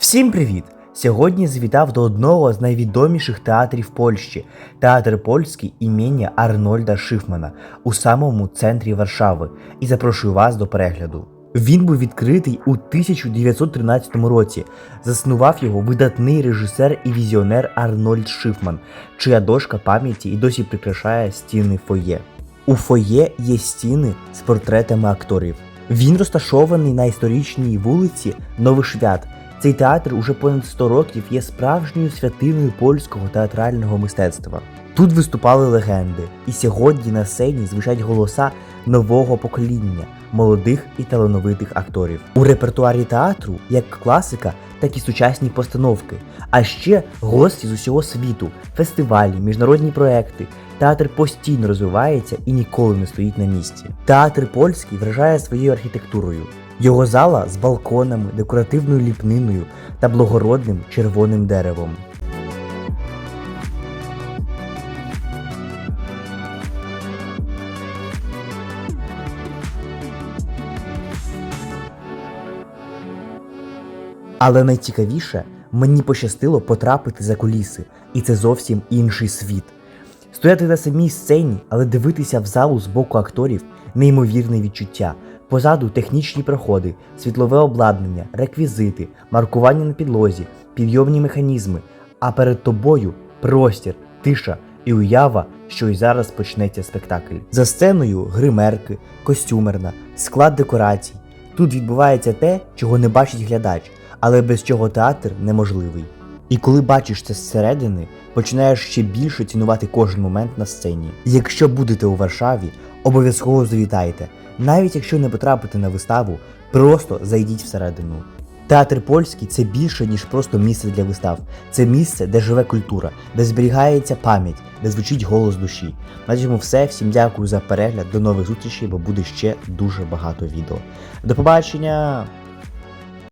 Всім привіт! Сьогодні завітав до одного з найвідоміших театрів Польщі театр польський імені Арнольда Шифмана у самому центрі Варшави і запрошую вас до перегляду. Він був відкритий у 1913 році. Заснував його видатний режисер і візіонер Арнольд Шифман, чия дошка пам'яті і досі прикрашає стіни фоє. У фоє є стіни з портретами акторів. Він розташований на історичній вулиці Новий Швят. Цей театр уже понад 100 років є справжньою святиною польського театрального мистецтва. Тут виступали легенди, і сьогодні на сцені звучать голоса нового покоління молодих і талановитих акторів. У репертуарі театру як класика, так і сучасні постановки, а ще гості з усього світу, фестивалі, міжнародні проекти. Театр постійно розвивається і ніколи не стоїть на місці. Театр польський вражає своєю архітектурою. Його зала з балконами, декоративною ліпниною та благородним червоним деревом. Але найцікавіше, мені пощастило потрапити за куліси, і це зовсім інший світ. Стояти на самій сцені, але дивитися в залу з боку акторів неймовірне відчуття. Позаду технічні проходи, світлове обладнання, реквізити, маркування на підлозі, підйомні механізми, а перед тобою простір, тиша і уява, що й зараз почнеться спектакль. За сценою гримерки, костюмерна, склад декорацій. Тут відбувається те, чого не бачить глядач, але без чого театр неможливий. І коли бачиш це зсередини, починаєш ще більше цінувати кожен момент на сцені. Якщо будете у Варшаві, обов'язково завітайте. Навіть якщо не потрапите на виставу, просто зайдіть всередину. Театр польський це більше, ніж просто місце для вистав. Це місце, де живе культура, де зберігається пам'ять, де звучить голос душі. На цьому все. Всім дякую за перегляд. До нових зустрічей, бо буде ще дуже багато відео. До побачення!